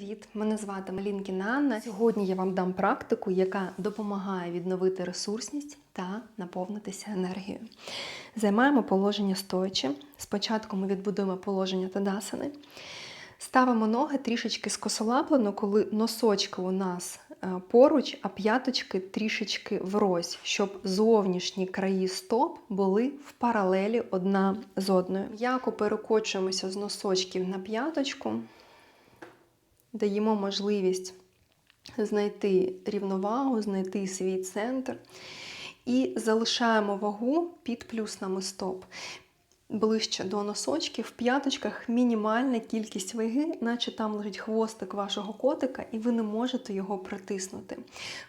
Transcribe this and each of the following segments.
Привіт! Мене звати Малінкіна Анна. Сьогодні я вам дам практику, яка допомагає відновити ресурсність та наповнитися енергією. Займаємо положення стоячи. Спочатку ми відбудуємо положення тадасани. Ставимо ноги трішечки скосолаплено, коли носочки у нас е, поруч, а п'яточки трішечки врозь, щоб зовнішні краї стоп були в паралелі одна з одною. М'яко перекочуємося з носочків на п'яточку, даємо можливість знайти рівновагу, знайти свій центр і залишаємо вагу під плюснами стоп ближче до носочків, в п'яточках мінімальна кількість ваги, наче там лежить хвостик вашого котика, і ви не можете його притиснути.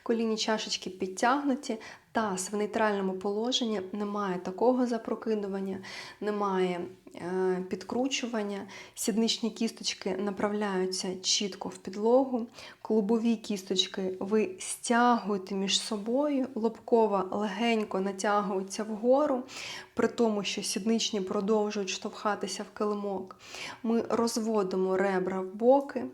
Коліні чашечки підтягнуті, таз в нейтральному положенні, немає такого запрокидування, немає е, підкручування, сідничні кісточки направляються чітко в підлогу, клубові кісточки ви стягуєте між собою, лобкова легенько натягується вгору, при тому, що сідничні продовжують штовхатися в килимок. Ми розводимо ребра в боки.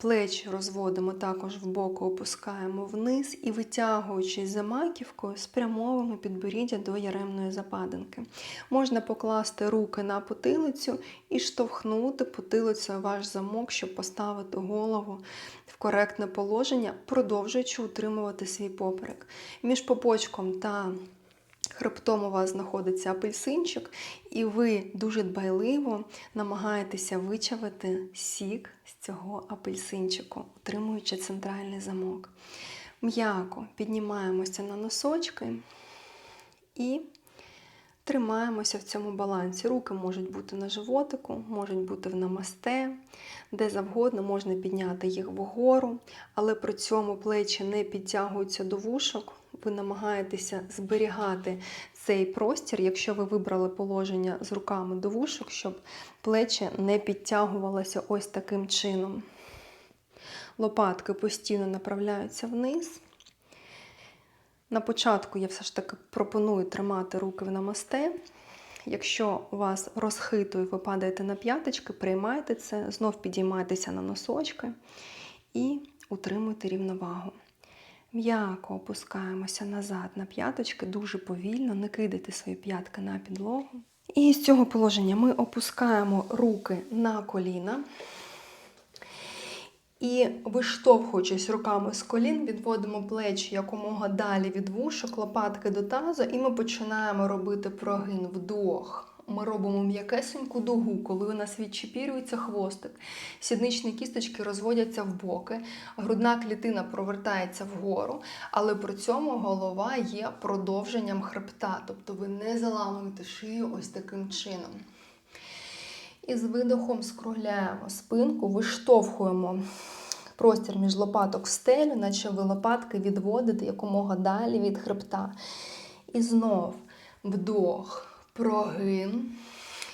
Плечі розводимо також в боку, опускаємо вниз і, витягуючись за маківкою, спрямовуємо підборіддя до яремної западинки. Можна покласти руки на потилицю і штовхнути потилицею ваш замок, щоб поставити голову в коректне положення, продовжуючи утримувати свій поперек. Між попочком та Хребтом у вас знаходиться апельсинчик, і ви дуже дбайливо намагаєтеся вичавити сік з цього апельсинчику, утримуючи центральний замок. М'яко піднімаємося на носочки і тримаємося в цьому балансі. Руки можуть бути на животику, можуть бути в намасте, де завгодно можна підняти їх вгору, але при цьому плечі не підтягуються до вушок ви намагаєтеся зберігати цей простір, якщо ви вибрали положення з руками до вушок, щоб плечі не підтягувалося ось таким чином. Лопатки постійно направляються вниз. На початку я все ж таки пропоную тримати руки в намасте. Якщо у вас розхитує, ви падаєте на п'яточки, приймайте це, знов підіймайтеся на носочки і утримуйте рівновагу. М'яко опускаємося назад на п'яточки, дуже повільно, не кидайте свої п'ятки на підлогу. І з цього положення ми опускаємо руки на коліна. І, виштовхуючись руками з колін, відводимо плечі якомога далі від вушок, лопатки до тазу, і ми починаємо робити прогин вдох. Ми робимо м'якесеньку дугу, коли у нас відчепірюється хвостик, сідничні кісточки розводяться в боки, грудна клітина провертається вгору, але при цьому голова є продовженням хребта, тобто ви не заламуєте шию ось таким чином. І з видохом скругляємо спинку, виштовхуємо простір між лопаток в стелю, наче ви лопатки відводите якомога далі від хребта. І знов вдох прогин.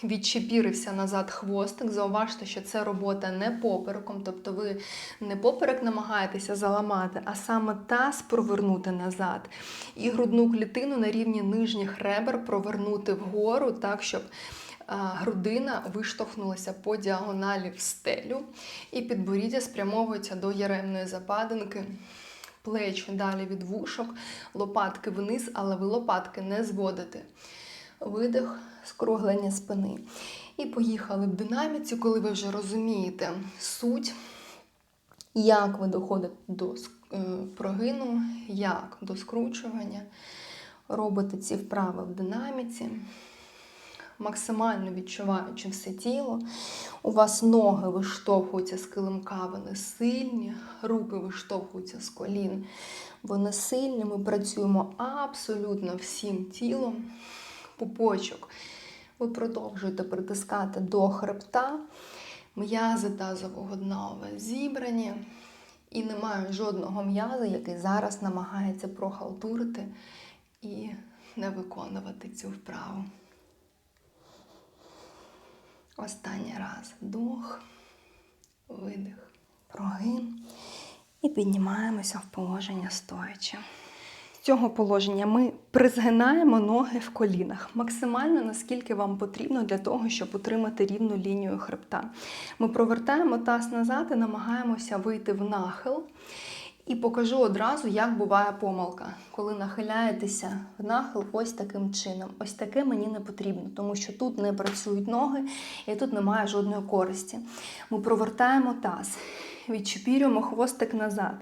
Відчепірився назад хвостик. Зауважте, що це робота не попереком, тобто ви не поперек намагаєтеся заламати, а саме таз провернути назад. І грудну клітину на рівні нижніх ребер провернути вгору, так, щоб грудина виштовхнулася по діагоналі в стелю, і підборіддя спрямовується до яремної западинки. Плечі далі від вушок, лопатки вниз, але ви лопатки не зводите видих, скруглення спини. І поїхали в динаміці, коли ви вже розумієте суть, як ви доходите до е, прогину, як до скручування. Робите ці вправи в динаміці, максимально відчуваючи все тіло. У вас ноги виштовхуються з килимка, вони сильні, руки виштовхуються з колін, вони сильні. Ми працюємо абсолютно всім тілом пупочок. Ви продовжуєте притискати до хребта, м'язи тазового дна у вас зібрані. І немає жодного м'яза, який зараз намагається прохалтурити і не виконувати цю вправу. Останній раз вдох, видих, прогин. І піднімаємося в положення стоячи цього положення ми призгинаємо ноги в колінах максимально наскільки вам потрібно для того, щоб утримати рівну лінію хребта. Ми провертаємо таз назад і намагаємося вийти в нахил. І покажу одразу, як буває помилка, коли нахиляєтеся в нахил ось таким чином. Ось таке мені не потрібно, тому що тут не працюють ноги і тут немає жодної користі. Ми провертаємо таз, відчепірюємо хвостик назад,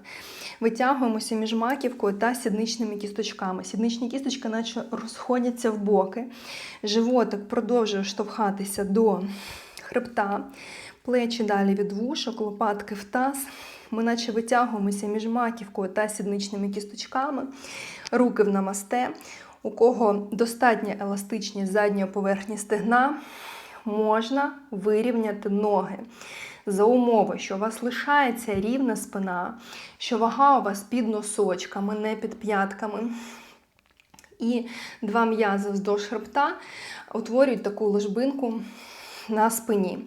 витягуємося між маківкою та сідничними кісточками. Сідничні кісточки, наче розходяться в боки. Животик продовжує штовхатися до хребта, плечі далі від вушок, лопатки в таз. Ми наче витягуємося між маківкою та сідничними кісточками, руки в намасте. У кого достатня еластичність задньої поверхні стегна, можна вирівняти ноги. За умови, що у вас лишається рівна спина, що вага у вас під носочками, не під п'ятками. І два м'язи вздовж хребта утворюють таку ложбинку на спині.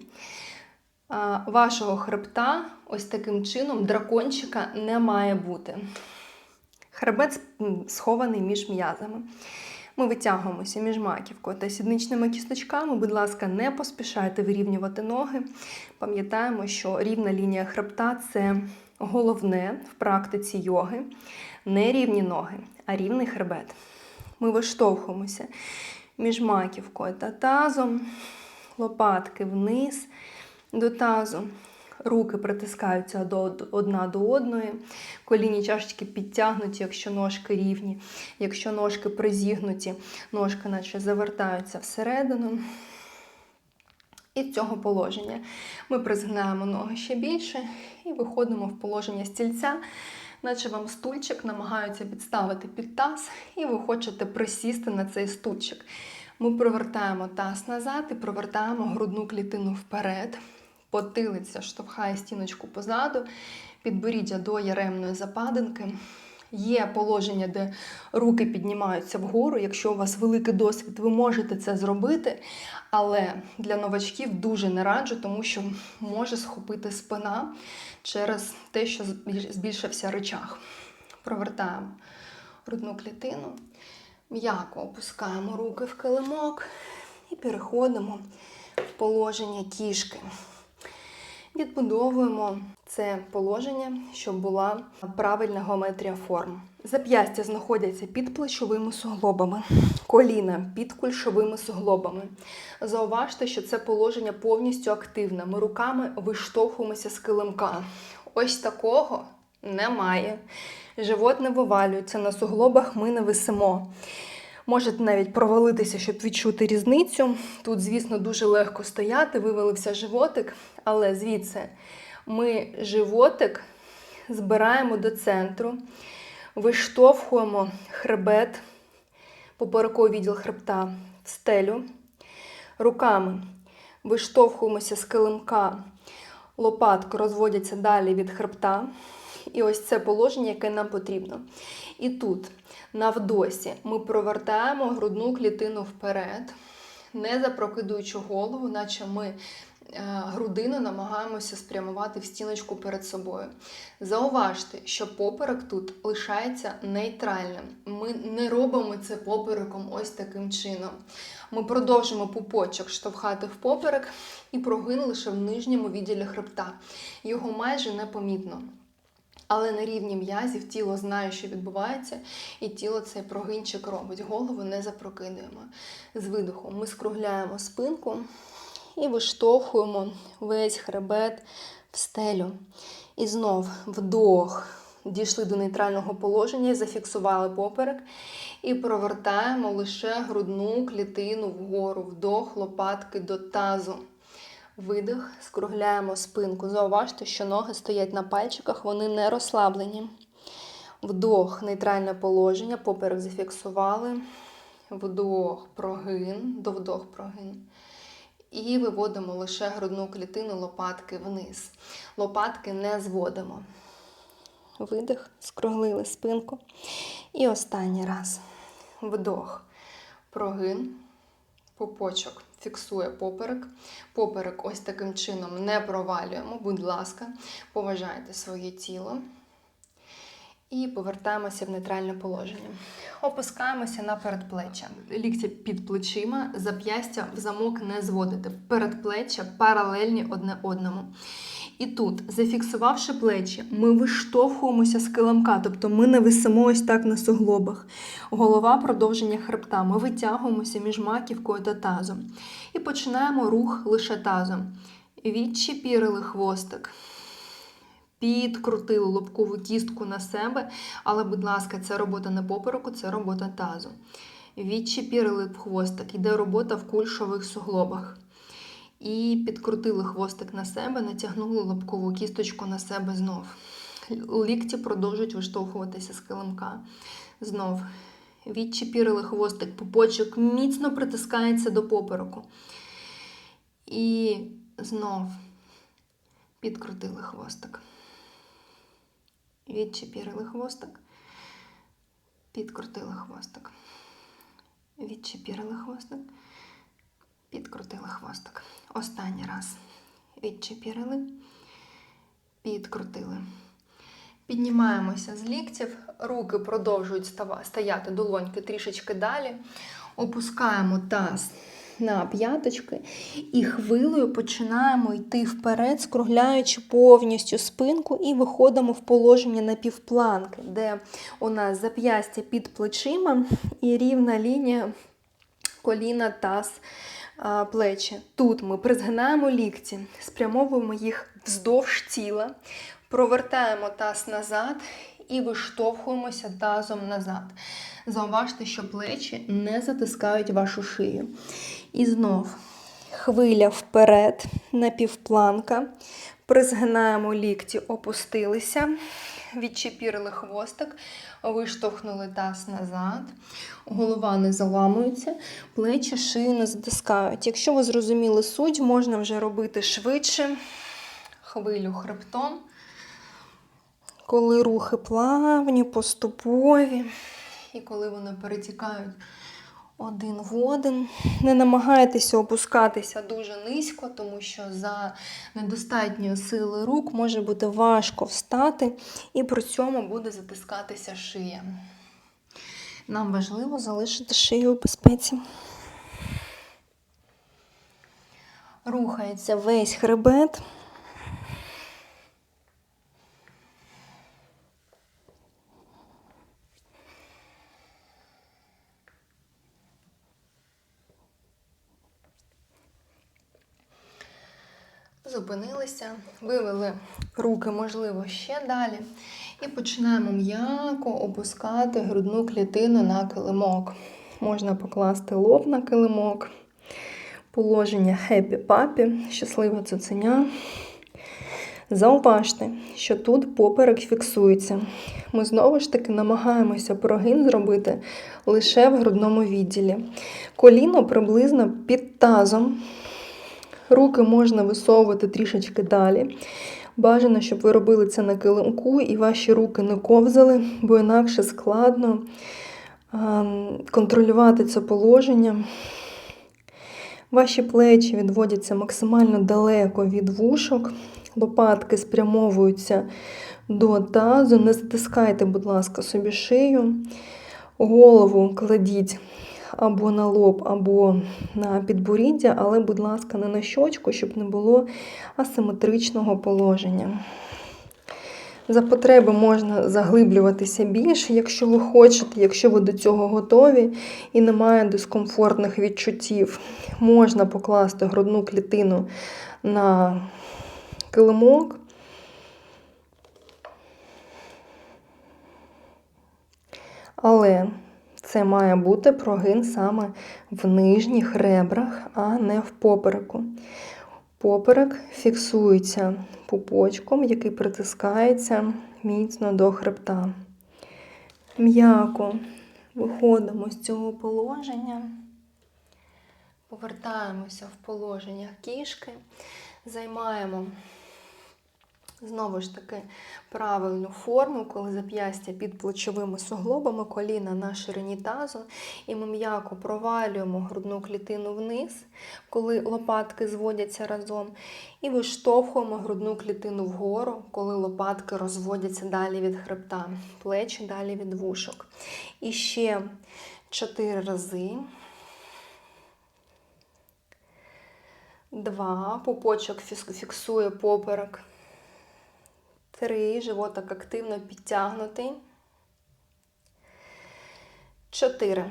Вашого хребта ось таким чином дракончика не має бути. Хребет схований між м'язами. Ми витягуємося між маківкою та сідничними кісточками. Будь ласка, не поспішайте вирівнювати ноги. Пам'ятаємо, що рівна лінія хребта це головне в практиці йоги. Не рівні ноги, а рівний хребет. Ми виштовхуємося між маківкою та тазом, лопатки вниз до тазу. Руки притискаються до одна до одної, коліні чашечки підтягнуті, якщо ножки рівні, якщо ножки призігнуті, ножки наче завертаються всередину. І з цього положення ми призгинаємо ноги ще більше і виходимо в положення стільця, наче вам стульчик намагаються підставити під таз, і ви хочете присісти на цей стульчик. Ми провертаємо таз назад і провертаємо грудну клітину вперед. Потилиця штовхає стіночку позаду, підборіддя до яремної западинки. Є положення, де руки піднімаються вгору. Якщо у вас великий досвід, ви можете це зробити. Але для новачків дуже не раджу, тому що може схопити спина через те, що збільшився речах. Провертаємо грудну клітину, м'яко опускаємо руки в килимок і переходимо в положення кішки. Відбудовуємо це положення, щоб була правильна геометрія форм. Зап'ястя знаходяться під плечовими суглобами, коліна під кульшовими суглобами. Зауважте, що це положення повністю активне. Ми руками виштовхуємося з килимка. Ось такого немає. Живот не вивалюється, на суглобах ми не висимо. Можете навіть провалитися, щоб відчути різницю. Тут, звісно, дуже легко стояти, вивалився животик, але звідси ми животик збираємо до центру, виштовхуємо хребет, поперековий відділ хребта в стелю. Руками виштовхуємося з килимка, лопатки розводяться далі від хребта. І ось це положення, яке нам потрібно. І тут, на вдосі, ми провертаємо грудну клітину вперед, не запрокидуючи голову, наче ми грудину намагаємося спрямувати в стіночку перед собою. Зауважте, що поперек тут лишається нейтральним. Ми не робимо це попереком ось таким чином. Ми продовжимо пупочок штовхати в поперек і прогин лише в нижньому відділі хребта. Його майже непомітно. Але на рівні м'язів тіло знає, що відбувається, і тіло цей прогинчик робить. Голову не запрокидуємо. З видохом ми скругляємо спинку і виштовхуємо весь хребет в стелю. І знов вдох. Дійшли до нейтрального положення, зафіксували поперек. І провертаємо лише грудну клітину вгору, вдох, лопатки до тазу. Видих, скругляємо спинку. Зауважте, що ноги стоять на пальчиках, вони не розслаблені. Вдох, нейтральне положення, поперек зафіксували. Вдох, прогин, до вдох, прогин. І виводимо лише грудну клітину лопатки вниз. Лопатки не зводимо. Видих, скруглили спинку. І останній раз. Вдох, прогин, пупочок фіксує поперек. Поперек ось таким чином не провалюємо, будь ласка, поважайте своє тіло. І повертаємося в нейтральне положення. Опускаємося на передплечя. Лікті під плечима, зап'ястя в замок не зводити. Передплеччя паралельні одне одному. І тут, зафіксувавши плечі, ми виштовхуємося з килимка, тобто ми не висимо ось так на суглобах. Голова продовження хребта. Ми витягуємося між маківкою та тазом. І починаємо рух лише тазом. Відчепірили хвостик. Підкрутили лобкову кістку на себе, але, будь ласка, це робота не попереку, це робота тазу. Відчепірили хвостик, йде робота в кульшових суглобах. І підкрутили хвостик на себе, натягнули лобкову кісточку на себе знов. Лікті продовжують виштовхуватися з килимка. Знов. Відчепірили хвостик, пупочок міцно притискається до попереку. І знов підкрутили хвостик. Відчепірили хвостик. Підкрутили хвостик. Відчепірили хвостик. Підкрутили хвостик. Останній раз. Відчепірили. Підкрутили. Піднімаємося з ліктів. Руки продовжують стояти долоньки трішечки далі. Опускаємо таз на п'яточки і хвилею починаємо йти вперед, скругляючи повністю спинку і виходимо в положення напівпланки, де у нас зап'ястя під плечима і рівна лінія коліна, таз, плечі. Тут ми призгинаємо лікті, спрямовуємо їх вздовж тіла, провертаємо таз назад і виштовхуємося тазом назад. Зауважте, що плечі не затискають вашу шию. І знов хвиля вперед, напівпланка. Призгинаємо лікті, опустилися, відчепірили хвостик, виштовхнули таз назад. Голова не заламується, плечі шию не затискають. Якщо ви зрозуміли суть, можна вже робити швидше хвилю хребтом. Коли рухи плавні, поступові, і коли вони перетікають один в один. Не намагайтеся опускатися дуже низько, тому що за недостатньої сили рук може бути важко встати, і при цьому буде затискатися шия. Нам важливо залишити шию у безпеці. Рухається весь хребет. Зупинилися, вивели руки, можливо, ще далі. І починаємо м'яко опускати грудну клітину на килимок. Можна покласти лоб на килимок. Положення хеппі папі, щаслива цуценя. Зауважте, що тут поперек фіксується. Ми знову ж таки намагаємося прогин зробити лише в грудному відділі. Коліно приблизно під тазом. Руки можна висовувати трішечки далі. Бажано, щоб ви робили це на килимку і ваші руки не ковзали, бо інакше складно контролювати це положення. Ваші плечі відводяться максимально далеко від вушок, лопатки спрямовуються до тазу. Не затискайте, будь ласка, собі шию, голову кладіть або на лоб, або на підборіддя, але, будь ласка, не на щочку, щоб не було асиметричного положення. За потреби можна заглиблюватися більше, якщо ви хочете, якщо ви до цього готові і немає дискомфортних відчуттів. Можна покласти грудну клітину на килимок. Але це має бути прогин саме в нижніх ребрах, а не в попереку. Поперек фіксується пупочком, який притискається міцно до хребта. М'яко виходимо з цього положення, повертаємося в положення кішки, займаємо Знову ж таки, правильну форму, коли зап'ястя під плечовими суглобами, коліна на ширині тазу, і ми м'яко провалюємо грудну клітину вниз, коли лопатки зводяться разом, і виштовхуємо грудну клітину вгору, коли лопатки розводяться далі від хребта, плечі далі від вушок. І ще чотири рази. Два. Пупочок фіксує поперек. Три. Животик активно підтягнутий. Чотири.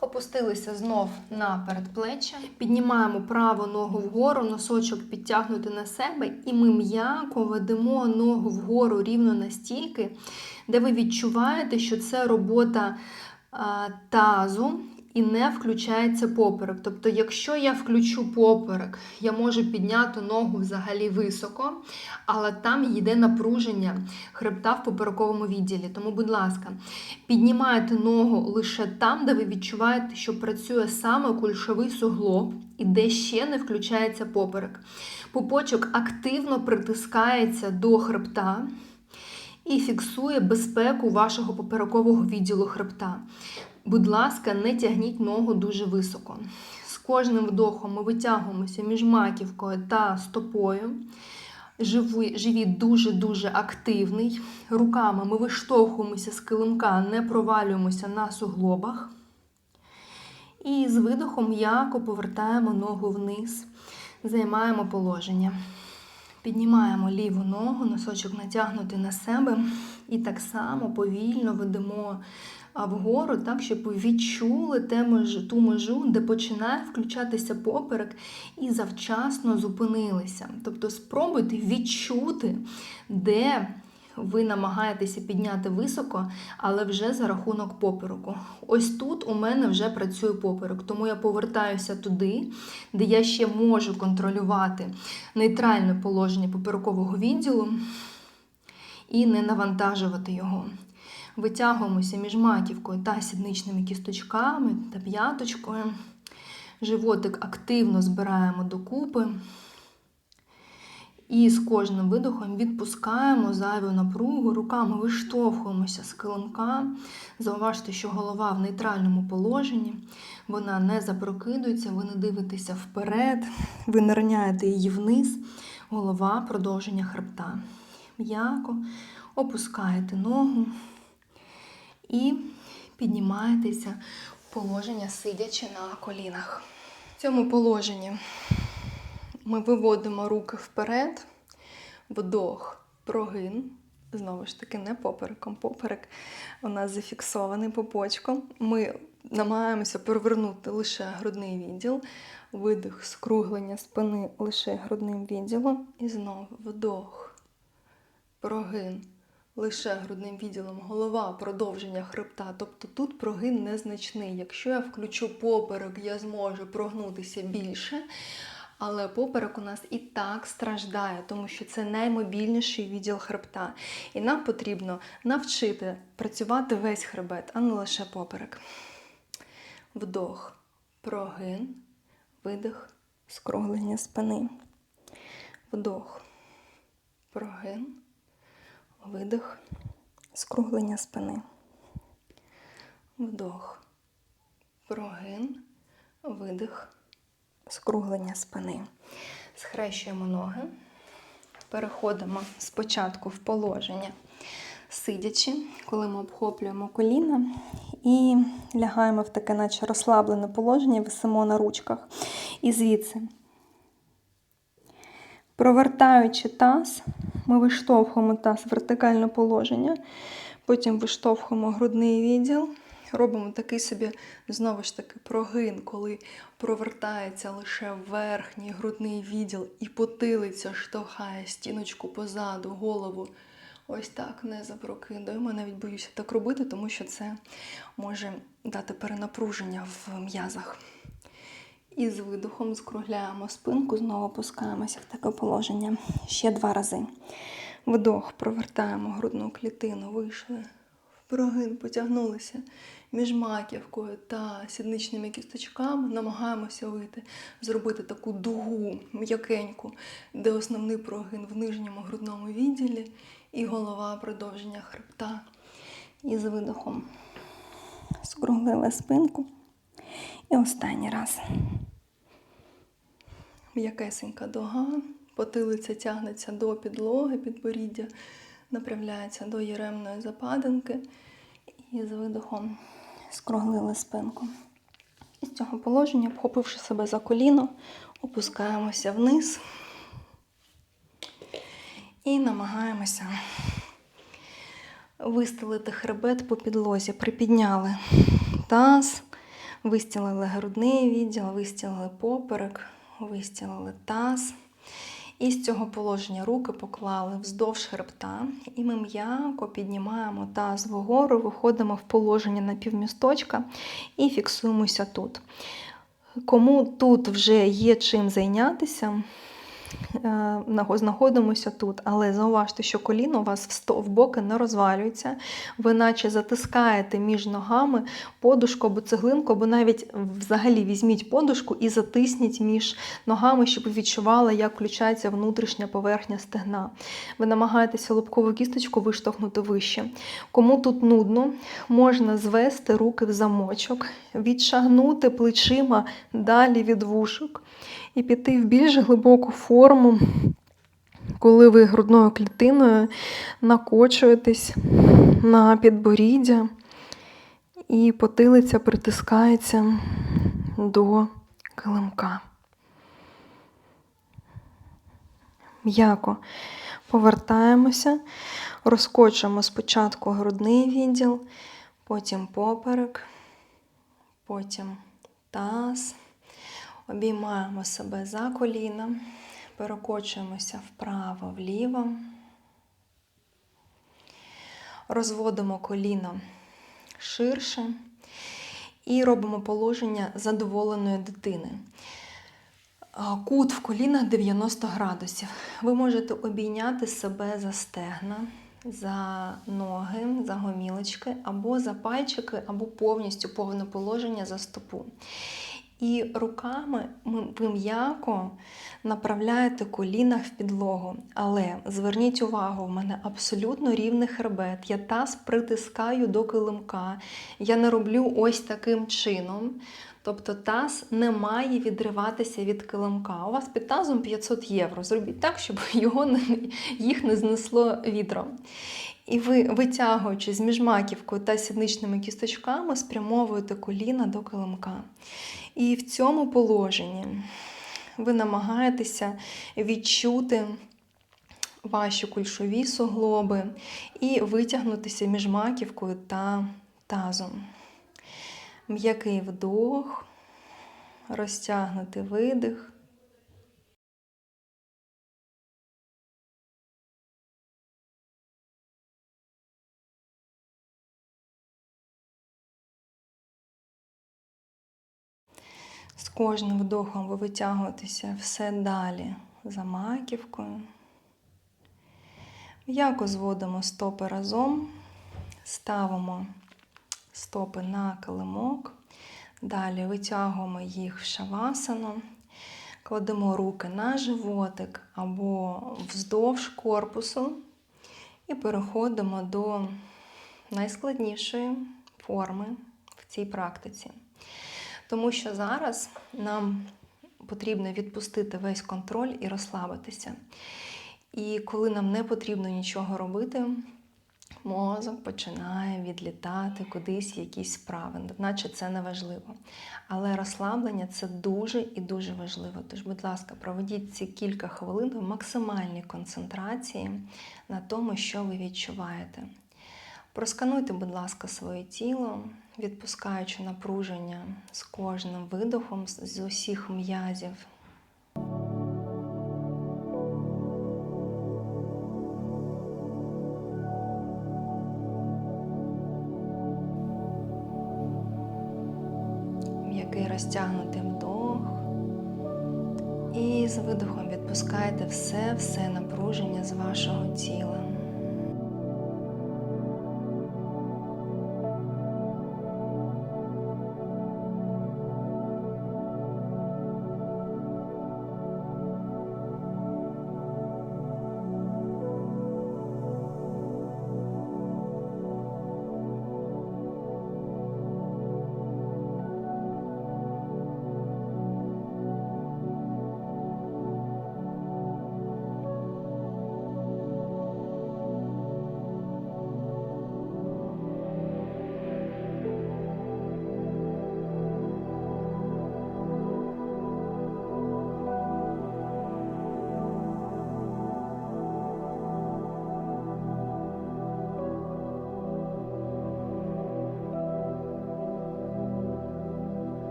Опустилися знов на передплеччя. Піднімаємо праву ногу вгору, носочок підтягнути на себе, і ми м'яко ведемо ногу вгору рівно настільки, де ви відчуваєте, що це робота тазу і не включається поперек. Тобто, якщо я включу поперек, я можу підняти ногу взагалі високо, але там йде напруження хребта в поперековому відділі. Тому, будь ласка, піднімайте ногу лише там, де ви відчуваєте, що працює саме кульшовий суглоб і де ще не включається поперек. Пупочок активно притискається до хребта і фіксує безпеку вашого поперекового відділу хребта. Будь ласка, не тягніть ногу дуже високо. З кожним вдохом ми витягуємося між маківкою та стопою. Живіт дуже-дуже активний. Руками ми виштовхуємося з килимка, не провалюємося на суглобах. І з видохом м'яко повертаємо ногу вниз, займаємо положення. Піднімаємо ліву ногу, носочок натягнутий на себе, і так само повільно ведемо вгору, так, щоб ви відчули те меж- ту межу, де починає включатися поперек, і завчасно зупинилися. Тобто спробуйте відчути, де ви намагаєтеся підняти високо, але вже за рахунок попереку. Ось тут у мене вже працює поперек, тому я повертаюся туди, де я ще можу контролювати нейтральне положення поперекового відділу і не навантажувати його. Витягуємося між маківкою та сідничними кісточками та п'яточкою. Животик активно збираємо докупи. І з кожним видохом відпускаємо зайву напругу, руками виштовхуємося з килимка. Зауважте, що голова в нейтральному положенні, вона не запрокидується, ви не дивитеся вперед, ви не її вниз. Голова продовження хребта. М'яко опускаєте ногу і піднімаєтеся в положення, сидячи на колінах. В цьому положенні ми виводимо руки вперед, вдох, прогин. Знову ж таки, не попереком. Поперек у нас зафіксований попочком. Ми намагаємося перевернути лише грудний відділ, видих, скруглення спини лише грудним відділом. І знову вдох, прогин лише грудним відділом, голова, продовження хребта. Тобто тут прогин незначний. Якщо я включу поперек, я зможу прогнутися більше. Але поперек у нас і так страждає, тому що це наймобільніший відділ хребта. І нам потрібно навчити працювати весь хребет, а не лише поперек. Вдох, прогин, видих, скруглення спини. Вдох, прогин, видих, скруглення спини. Вдох, прогин, видих, скруглення спини. Схрещуємо ноги. Переходимо спочатку в положення сидячи, коли ми обхоплюємо коліна і лягаємо в таке, наче розслаблене положення, висимо на ручках. І звідси, провертаючи таз, ми виштовхуємо таз в вертикальне положення, потім виштовхуємо грудний відділ. Робимо такий собі, знову ж таки, прогин, коли провертається лише верхній грудний відділ і потилиця штовхає стіночку позаду, голову. Ось так не запрокидуємо. Навіть боюся так робити, тому що це може дати перенапруження в м'язах. І з видохом скругляємо спинку, знову опускаємося в таке положення. Ще два рази. Вдох, провертаємо грудну клітину, вийшли Прогин потягнулися між маківкою та сідничними кісточками. Намагаємося вийти, зробити таку дугу м'якеньку, де основний прогин в нижньому грудному відділі і голова продовження хребта. І з видохом скруглили спинку. І останній раз. М'якесенька дуга, потилиця тягнеться до підлоги, підборіддя направляється до єремної западинки і з видохом скруглили спинку. І з цього положення, обхопивши себе за коліно, опускаємося вниз і намагаємося вистелити хребет по підлозі. Припідняли таз, вистілили грудний відділ, вистілили поперек, вистілили таз. І з цього положення руки поклали вздовж хребта, і ми м'яко піднімаємо таз вгору, виходимо в положення на півмісточка і фіксуємося тут. Кому тут вже є чим зайнятися, знаходимося тут, але зауважте, що коліно у вас в боки не розвалюється, ви наче затискаєте між ногами подушку або цеглинку, або навіть взагалі візьміть подушку і затисніть між ногами, щоб ви відчували, як включається внутрішня поверхня стегна. Ви намагаєтеся лобкову кісточку виштовхнути вище. Кому тут нудно, можна звести руки в замочок, відшагнути плечима далі від вушок і піти в більш глибоку форму, коли ви грудною клітиною накочуєтесь на підборіддя і потилиця притискається до килимка. М'яко повертаємося, розкочуємо спочатку грудний відділ, потім поперек, потім таз. Обіймаємо себе за коліна, перекочуємося вправо, вліво. Розводимо коліно ширше і робимо положення задоволеної дитини. Кут в колінах 90 градусів. Ви можете обійняти себе за стегна, за ноги, за гомілочки, або за пальчики, або повністю повне положення за стопу. І руками ми- ви м'яко направляєте коліна в підлогу. Але зверніть увагу, в мене абсолютно рівний хребет. Я таз притискаю до килимка. Я не роблю ось таким чином. Тобто таз не має відриватися від килимка. У вас під тазом 500 євро. Зробіть так, щоб його їх не знесло вітром. І ви, витягуючись між маківкою та сідничними кісточками, спрямовуєте коліна до килимка. І в цьому положенні ви намагаєтеся відчути ваші кульшові суглоби і витягнутися між маківкою та тазом. М'який вдох, розтягнутий видих. З кожним вдохом ви витягуєтеся все далі за маківкою. М'яко зводимо стопи разом, ставимо стопи на килимок. Далі витягуємо їх в шавасану, кладемо руки на животик або вздовж корпусу і переходимо до найскладнішої форми в цій практиці. Тому що зараз нам потрібно відпустити весь контроль і розслабитися. І коли нам не потрібно нічого робити, мозок починає відлітати кудись якісь справи, наче це не важливо. Але розслаблення це дуже і дуже важливо. Тож, будь ласка, проведіть ці кілька хвилин в максимальній концентрації на тому, що ви відчуваєте. Проскануйте, будь ласка, своє тіло, відпускаючи напруження з кожним видохом з усіх м'язів. Розтягнутий вдох. І з видохом відпускайте все-все напруження з вашого тіла.